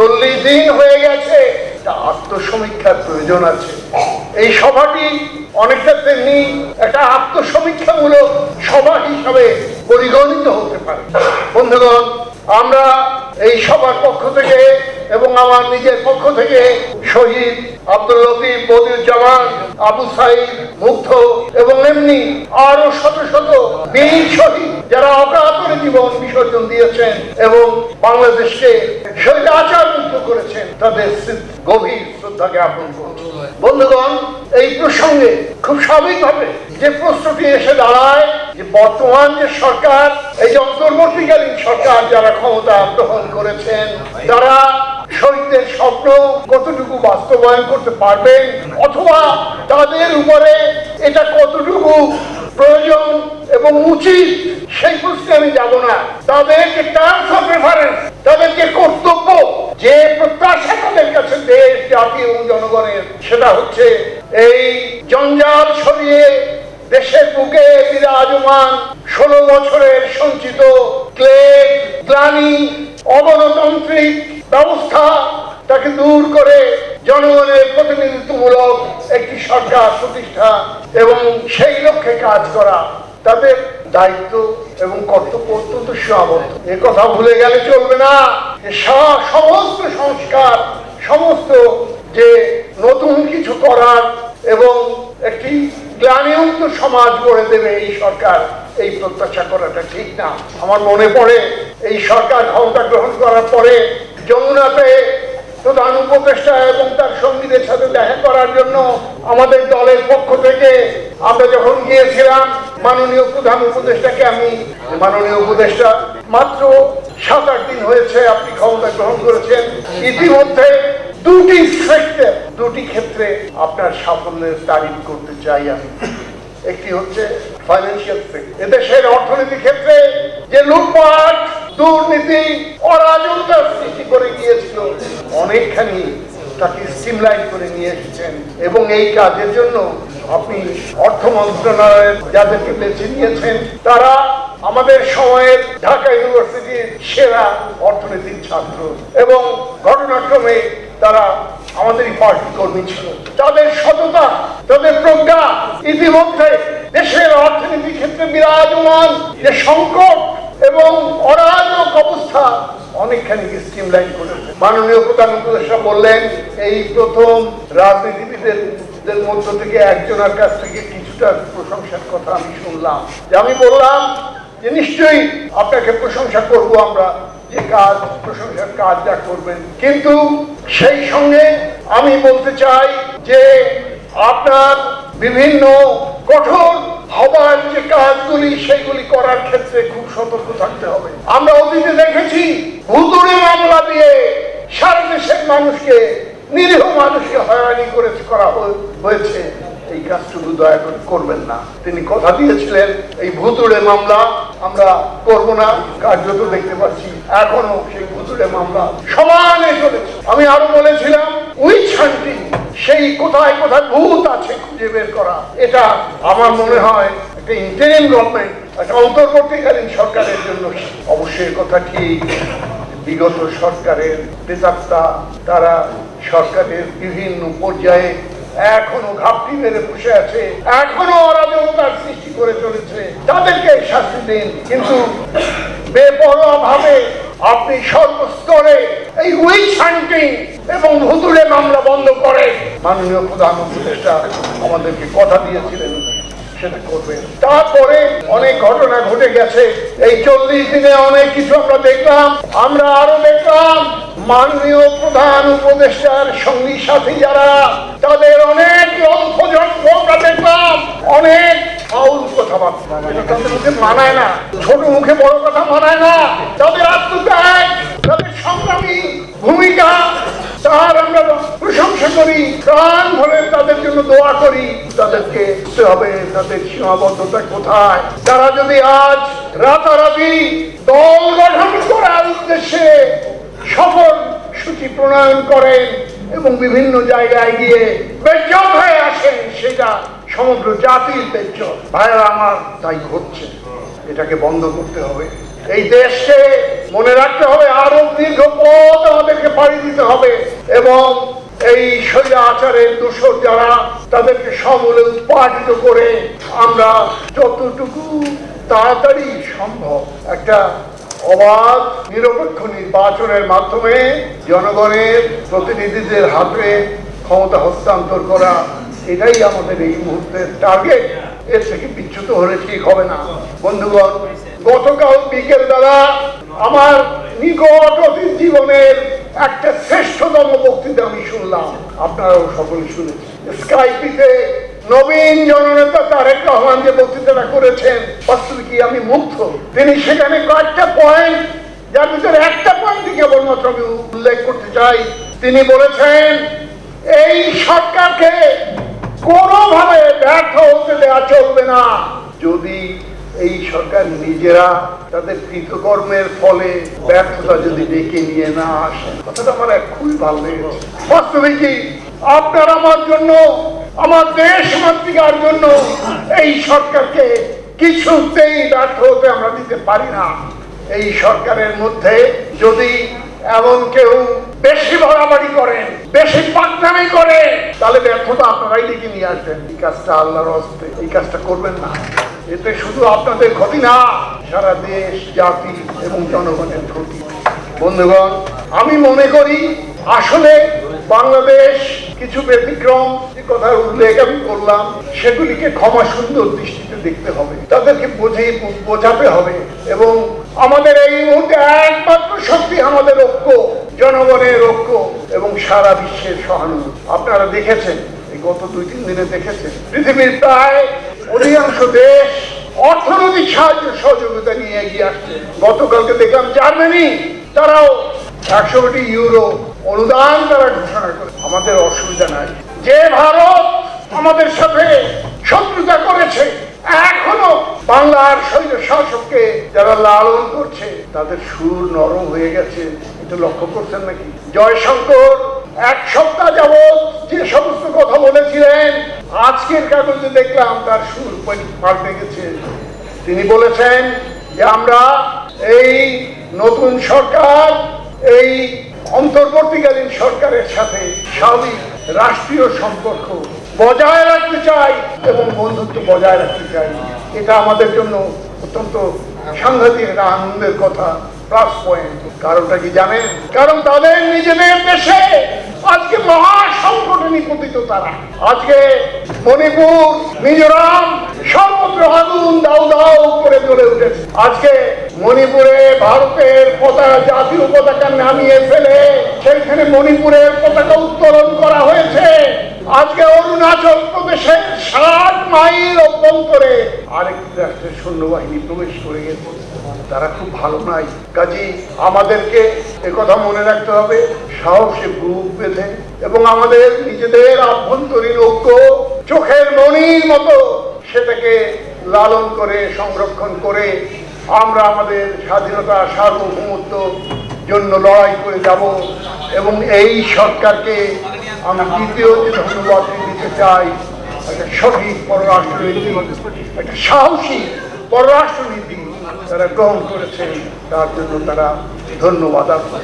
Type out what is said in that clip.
চল্লিশ দিন হয়ে গেছে। আত্মসমীক্ষার প্রয়োজন আছে। এই সভাটি অনেকটা তেমনি একটা আত্মসমীক্ষামূলক সভা হিসাবে পরিগণিত হতে পারে। বন্ধুগণ, আমরা এই পক্ষ থেকে এবং আমার নিজের পক্ষ থেকে শহীদ আব্দুল লতিফ, বদিউজ্জামান, আবু সাইদ, মুগ্ধ এবং এমনি আরও শত শত বীর শহীদ যারা অকাতরে জীবন বিসর্জন দিয়েছেন এবং বাংলাদেশকে শহীদ করেছেন তাদের গভীর শ্রদ্ধা জ্ঞাপন করছি বন্ধুগণ, এই প্রসঙ্গে খুব স্বাভাবিকভাবে যে প্রশ্নটি এসে দাঁড়ায়, যে বর্তমান যে সরকার, এই যে অন্তর্বর্তীকালীন সরকার যারা ক্ষমতা গ্রহণ করেছেন, তারা শহীদদের স্বপ্ন কতটুকু বাস্তবায়ন করতে পারবেন, অথবা তাদের উপরে এটা কতটুকু প্রয়োজন এবং উচিত, সেই প্রশ্নে আমি যাব না। তাদের যে টার্মস অফ রেফারেন্স তাদের যে কর্তব্য যে প্রত্যাশা তাদের কাছে দেশ, জাতি এবং জনগণের, সেটা হচ্ছে এই জঞ্জাল সরিয়ে দেশের বুকে বিরাজমান ষোলো বছরের সঞ্চিত ক্লেদ গ্লানি, অগণতান্ত্রিক ব্যবস্থা তাকে দূর করে জনগণের প্রতিনিধিত্বমূলক একটি সরকার প্রতিষ্ঠা এবং সেই লক্ষ্যে কাজ করা। তাদের দায়িত্ব এবং কর্তব্য অত্যন্ত সীমাবদ্ধ। এ কথা ভুলে গেলে চলবে না। সমস্ত সংস্কার, সমস্ত যে নতুন কিছু করার এবং একটি গ্লানিমুক্ত সমাজ গড়ে দেবে এই সরকার, এই প্রত্যাশা করাটা ঠিক না। আমার মনে পড়ে, এই সরকার ক্ষমতা গ্রহণ করার পরে যমুনাতে প্রধান উপদেষ্টা এবং তার সঙ্গীদের সাথে দেখা করার জন্য আমাদের দলের পক্ষ থেকে আমরা যখন গিয়েছিলাম মাননীয় প্রধান উপদেষ্টাকে আমি, মাননীয় উপদেষ্টা, মাত্র সাত আট দিন হয়েছে আপনি ক্ষমতা গ্রহণ করেছেন। ইতিমধ্যে দুটি ক্ষেত্রে দুটি ক্ষেত্রে আপনার সাফল্যের তারিফ করতে চাই আমি। একটি হচ্ছে ফাইন্যান্সিয়াল সেক্টর এদেশের অর্থনীতি ক্ষেত্রে যে লুটপাট, দুর্নীতি, অরাজকতা সৃষ্টি করে গিয়েছিল, অনেকখানি তাকে স্ট্রিমলাইন করে নিয়ে এসেছেন। এবং এই কাজের জন্য আপনি অর্থ মন্ত্রণালয়ের যাদেরকে বেছে নিয়েছেন তারা আমাদের সময়ের ঢাকা ইউনিভার্সিটির সেরা অর্থনীতির ছাত্র এবং ঘটনাক্রমে তারা আমাদেরই পার্টি কর্মী ছিল। তাদের সততা, তাদের প্রজ্ঞা ইতিমধ্যে দেশের অর্থনীতি ক্ষেত্রে বিরাজমান। যে সংকট এবং অরাজক অবস্থা অনেকখানি স্ট্রিমলাইন করেছে। মাননীয় প্রধান উপদেষ্টা বললেন, এই প্রথম রাজনীতিবিদের দের মধ্য থেকে একজনের কাছ থেকে কিছুটা প্রশংসার কথা আমি শুনলাম। যে আমি বললাম যে নিশ্চয়ই আপনাকে প্রশংসা করব আমরা, যে কাজ, প্রশংসার কাজ যা করবেন। কিন্তু সেই সঙ্গে আমি বলতে চাই যে আপনার বিভিন্ন কঠোর হবার যে কাজগুলি, সেগুলি করার ক্ষেত্রে খুব সতর্ক থাকতে হবে। আমরা অতীতে দেখেছি ভুতুড়ে মামলা দিয়ে সারা দেশের মানুষকে নিরীহ মানুষকে হয়রানি করে করা হয়েছে। এই কাজটুকু দয়া করে করবেন না। তিনি কথা দিয়েছিলেন, এই ভুতুড়ে মামলা আমরা করব না, কার্যত দেখতে পাচ্ছি এখনও সেই ভুতুড়ে মামলা সমানে চলেছে। আমি আরও বলেছিলাম উইচ হান্টিং সেই কোথায় কোথায় ভূত আছে খুঁজে বের করা, এটা আমার মনে হয় একটা ইন্টারিম গভর্নমেন্ট একটা অন্তর্বর্তীকালীন সরকারের জন্য অবশ্যই কথা ঠিক। বিগত সরকারের প্রেতাত্মা তারা সরকারের বিভিন্ন পর্যায়ে এখনও ঘাপটি মেরে বসে আছে। এখনও অরাজকতার সৃষ্টি করে চলেছে। তাদেরকে শাস্তি দিন। কিন্তু বেপরোয়া ভাবে আপনি সর্বস্তরে এই উইচ হান্টিং এবং ভুতুড়ে মামলা বন্ধ করে মাননীয় প্রধান আমাদেরকে কথা দিয়েছিলেন, সেটা করবেন। তারপরে অনেক ঘটনা ঘটে গেছে। এই চল্লিশ দিনে অনেক কিছু আমরা দেখলাম, আমরা আরও দেখলাম। মাননীয় প্রধান উপদেষ্টার সঙ্গী সাথী যারা, তাদের অনেক লম্ফজম্ফ আমরা দেখলাম অনেক কথাবার্তা। মুখে মানায় না। ছোট মুখে বড় কথা মানায় না। তাদের তাদের সংগ্রামী ভূমিকা, তার প্রশংসা করি, প্রাণ তাদের জন্য দোয়া করি। তাদেরকে বুঝতে হবে, তাদের সীমাবদ্ধতা কোথায়? তারা যদি আজ রাতারাতি দল গঠন করার উদ্দেশ্যে সফল সূচি প্রণয়ন করেন এবং বিভিন্ন জায়গায় গিয়ে বেজ্জত হয়ে আসেন সেটা সমগ্র জাতির বেজ্জত। ভাইরা আমার, তাই ঘটছে। এটাকে বন্ধ করতে হবে। এই দেশকে মনে রাখতে হবে, আরও দীর্ঘ পথ আমাদেরকে পাড়ি দিতে হবে এবং এই শৈল আচারের দোষর যারা, তাদেরকে সমূলে উৎপাদিত করে আমরা যতটুকু তাড়াতাড়ি সম্ভব একটা অবাধ, নিরপেক্ষ নির্বাচনের মাধ্যমে জনগণের প্রতিনিধিদের হাতে ক্ষমতা হস্তান্তর করা, এটাই আমাদের এই মুহূর্তের টার্গেট এর থেকে বিচ্যুত হলে ঠিক হবে না। বন্ধুগণ, গতকাল বিকেল বেলা আমার নিকট অতীত জীবনের একটা শ্রেষ্ঠতম বক্তৃতা আমি শুনলাম। আপনারাও সকলে শুনেছেন। স্কাইপিতে নবীন জননেতা তারেক রহমান যে বক্তৃতাটা করেছেন, বাস্তবে কি আমি মুগ্ধ? তিনি সেখানে কয়েকটা পয়েন্ট যার ভিতরে একটা পয়েন্ট কেবলমাত্র আমি উল্লেখ করতে চাই। তিনি বলেছেন, এই সরকারকে কোনোভাবে ব্যর্থ হতে দেওয়া চলবে না। যদি এই সরকার নিজেরা তাদের কৃতকর্মের ফলে ব্যর্থতা যদি ডেকে নিয়ে না আসে, কথাটা আমার খুবই ভালো লেগেছে। বাস্তবে কি আপনার আমার জন্য আমার দেশ মাতৃকার জন্য এই সরকারকে কিছুতেই ব্যর্থ হতে আমরা দিতে পারি না। এই সরকারের মধ্যে যদি এমন কেউ বেশি বাড়াবাড়ি করেন, বেশি পাকনামি করে, তাহলে ব্যর্থতা আপনারাই ডেকে নিয়ে আসবেন। এই কাজটা আল্লাহর হস্তে, এই কাজটা করবেন না। এতে শুধু আপনাদের ক্ষতি না, সারা দেশ, জাতি এবং জনগণের ক্ষতি। বন্ধুগণ, আমি মনে করি আসলে বাংলাদেশ কিছু ব্যতিক্রম যে কথার উল্লেখ আমি করলাম, সেগুলিকে ক্ষমা সুন্দর দৃষ্টিতে দেখতে হবে। তাদেরকে বুঝে বোঝাতে হবে এবং আমাদের এই মুহূর্তে একমাত্র শক্তি আমাদের ঐক্য জনগণের ঐক্য এবং সারা বিশ্বের সহানুভূতি। আপনারা দেখেছেন, এই গত দুই তিন দিনে দেখেছেন, পৃথিবীর প্রায় অধিকাংশ দেশ অর্থনৈতিক সাহায্য সহযোগিতা নিয়ে এগিয়ে আসছে। গতকালকে দেখলাম জার্মানি, তারাও একশো কোটি ইউরো অনুদান তারা ঘোষণা করে আমাদের অসুবিধা নাই। যে ভারত আমাদের সাথে শত্রুতা করেছে, এখনও বাংলার শৈল শাসককে যারা লালন করছে, তাদের সুর নরম হয়ে গেছে। এটা লক্ষ্য করছেন নাকি? জয়শঙ্কর, এক সপ্তাহ যাবৎ যে সমস্ত কথা বলেছিলেন, আজকের কাগজে দেখলাম তার সুর পাল- পাল্টে গেছে। তিনি বলেছেন যে আমরা এই নতুন সরকার, এই অন্তর্বর্তীকালীন সরকারের সাথে স্বাভাবিক রাষ্ট্রীয় সম্পর্ক বজায় রাখতে চাই এবং বন্ধুত্ব বজায় রাখতে চাই এটা আমাদের জন্য অত্যন্ত সাংঘাতিক একটা আনন্দের কথা প্লাস পয়েন্ট কারণটা কি জানেন? কারণ তাদের নিজেদের দেশে আজকে মহা সংকটে নিপতিত তারা। আজকে মণিপুর, মিজোরাম সর্বত্র আগুন দাউ দাউ করে জ্বলে উঠেছে। আজকে মণিপুরে ভারতের পতাকা, জাতীয় পতাকা নামিয়ে ফেলে সেইখানে মণিপুরের পতাকা উত্তোলন করা হয়েছে। আজকে অরুণাচল প্রদেশের ষাট মাইল অভ্যন্তরে আরেকটি রাষ্ট্রের সৈন্যবাহিনী প্রবেশ করে গেছে। তারা খুব ভালো নাই। কাজী আমাদেরকে একথা মনে রাখতে হবে, সাহসে গ্রুপ বেঁধে এবং আমাদের নিজেদের আভ্যন্তরীণ ঐক্য চোখের মনির মতো সেটাকে লালন করে, সংরক্ষণ করে আমরা আমাদের স্বাধীনতা সার্বভৌমত্ব জন্য লড়াই করে যাব এবং এই সরকারকে আমি দ্বিতীয় যে ধন্যবাদ দিতে চাই একটা সঠিক পররাষ্ট্রনীতি, একটা সাহসী পররাষ্ট্রনীতি তারা গ্রহণ করেছেন তার জন্য তারা ধন্যবাদ আর্পণ